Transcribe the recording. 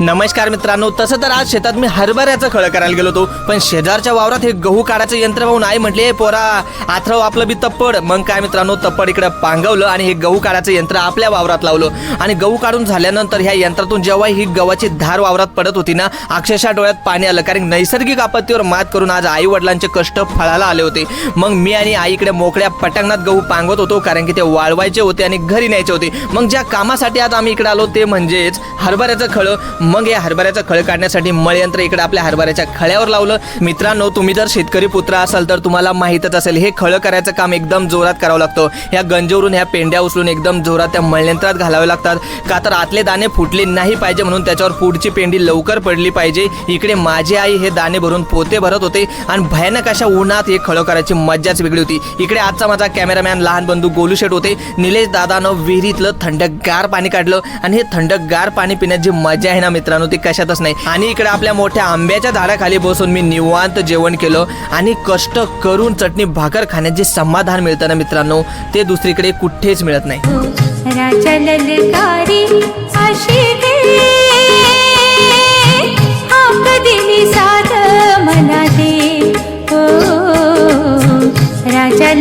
नमस्कार मित्रांनो तसं तर आज शेतात मी हरभऱ्याचं खळं करायला गेलो होतो. पण शेजारच्या वावरात हे गहू काढायचं यंत्र पाहून आई म्हटले पोरा आथरव आपलं बी तप्पड. मग काय मित्रांनो तप्पड इकडे पांगवलं आणि हे गहू काढायचं यंत्र आपल्या वावरात लावलं. आणि गहू काढून झाल्यानंतर ह्या यंत्रातून जेव्हा ही गव्हाची धार वावरात पडत होती ना अक्षरशः डोळ्यात पाणी आलं. कारण नैसर्गिक आपत्तीवर मात करून आज आई वडिलांचे कष्ट फळाला आले होते. मग मी आणि आईकडे मोकळ्या पटांगणात गहू पांगवत होतो कारण की ते वाळवायचे होते आणि घरी न्यायचे होते. मग ज्या कामासाठी आज आम्ही इकडे आलो ते म्हणजेच हरभऱ्याचं खळं. मग या हरभऱ्याचं खळ काढण्यासाठी मळयंत्र इकडे आपल्या हरभऱ्याच्या खळ्यावर लावलं. मित्रांनो तुम्ही जर शेतकरी पुत्र असाल तर तुम्हाला माहीतच असेल हे खळ करायचं काम एकदम जोरात करावं लागतं. ह्या गंजवरून ह्या पेंड्या उचलून एकदम जोरात त्या मळयंत्रात घालावे लागतात. का तर आतले दाणे फुटले नाही पाहिजे म्हणून त्याच्यावर पुढची पेंडी लवकर पडली पाहिजे. इकडे माझी आई हे दाणे भरून पोते भरत होते आणि भयानक अशा उन्हात हे खळ करायची मज्जाच वेगळी होती. इकडे आजचा माझा कॅमेरामॅन लहान बंधू गोलू शेट होते. निलेश दादानं विहिरीतलं थंडगार पाणी काढलं आणि हे थंडगार पाणी पिण्याची मजा आहे ना मित्रांनो ती कशातच नाही. आणि इकडे आपल्या मोठ्या आंब्याच्या झाडाखाली बसून मी निवांत जेवण केलं आणि कष्ट करून चटणी भाकर खाण्यात जे समाधान मिळतं ना मित्रांनो ते दुसरीकडे कुठेच मिळत नाही. राजा